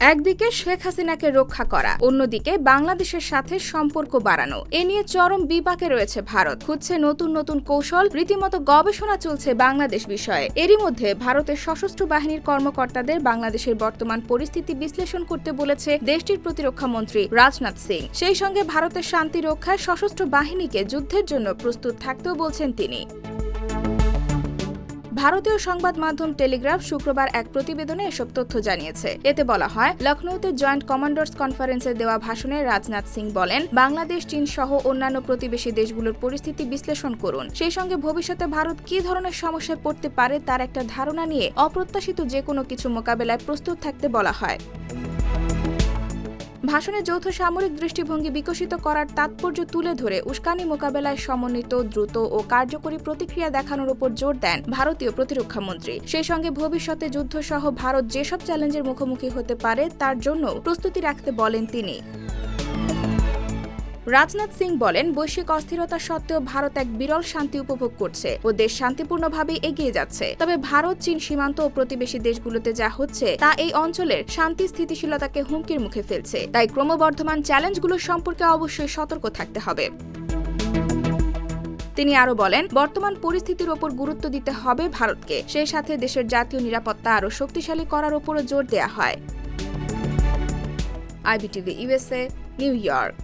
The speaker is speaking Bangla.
একদিকে শেখ হাসিনাকে রক্ষা করা, অন্যদিকে বাংলাদেশের সাথে সম্পর্ক বাড়ানো। এ নিয়ে চরম বিপাকে রয়েছে ভারত। খুঁজছে নতুন নতুন কৌশল, রীতিমতো গবেষণা চলছে বাংলাদেশ বিষয়ে। এরই মধ্যে ভারতের সশস্ত্র বাহিনীর কর্মকর্তাদের বাংলাদেশের বর্তমান পরিস্থিতি বিশ্লেষণ করতে বলেছে দেশটির প্রতিরক্ষা মন্ত্রী রাজনাথ সিং। সেই সঙ্গে ভারতের শান্তি রক্ষায় সশস্ত্র বাহিনীকে যুদ্ধের জন্য প্রস্তুত থাকতেও বলছেন তিনি। ভারতীয় সংবাদ মাধ্যম টেলিগ্রাফ শুক্রবার এক প্রতিবেদনে এসব তথ্য জানিয়েছে। এতে বলা হয় লখনৌতে জয়েন্ট কমান্ডার্স কনফারেন্সে দেওয়া ভাষণে রাজনাথ সিং বলেন, বাংলাদেশ, চীন সহ অন্যান্য প্রতিবেশী দেশগুলোর পরিস্থিতি বিশ্লেষণ করুন। সেই সঙ্গে ভবিষ্যতে ভারত কি ধরনের সমস্যায় পড়তে পারে তার একটা ধারণা নিয়ে অপ্রত্যাশিত যে কোনো কিছু মোকাবেলায় প্রস্তুত থাকতে বলা হয়। ভাষণে যৌথ সামরিক দৃষ্টিভঙ্গি বিকশিত করার তাৎপর্য তুলে ধরে উস্কানি মোকাবেলায় সমন্বিত, দ্রুত ও কার্যকরী প্রতিক্রিয়া দেখানোর উপর জোর দেন ভারতীয় প্রতিরক্ষা মন্ত্রী। সেই সঙ্গে ভবিষ্যতে যুদ্ধ সহ ভারত যেসব চ্যালেঞ্জের মুখোমুখি হতে পারে, তার জন্য প্রস্তুতি রাখতে বলেন তিনি। রাজনাথ সিং বলেন, বৈশ্বিক অস্থিরতা সত্ত্বেও ভারত এক বিরল শান্তি উপভোগ করছে ও দেশ শান্তিপূর্ণভাবে এগিয়ে যাচ্ছে। তবে ভারত, চীন সীমান্ত ও প্রতিবেশী দেশগুলোতে যা হচ্ছে, তা এই অঞ্চলের শান্তি স্থিতিশীলতাকে হুমকির মুখে ফেলছে। তাই ক্রমবর্ধমান চ্যালেঞ্জগুলো সম্পর্কে অবশ্যই সতর্ক থাকতে হবে। তিনি আরও বলেন, বর্তমান পরিস্থিতির ওপর গুরুত্ব দিতে হবে ভারতকে। সেই সাথে দেশের জাতীয় নিরাপত্তা আরও শক্তিশালী করার ওপরও জোর দেওয়া হয়। IBTV USA New York.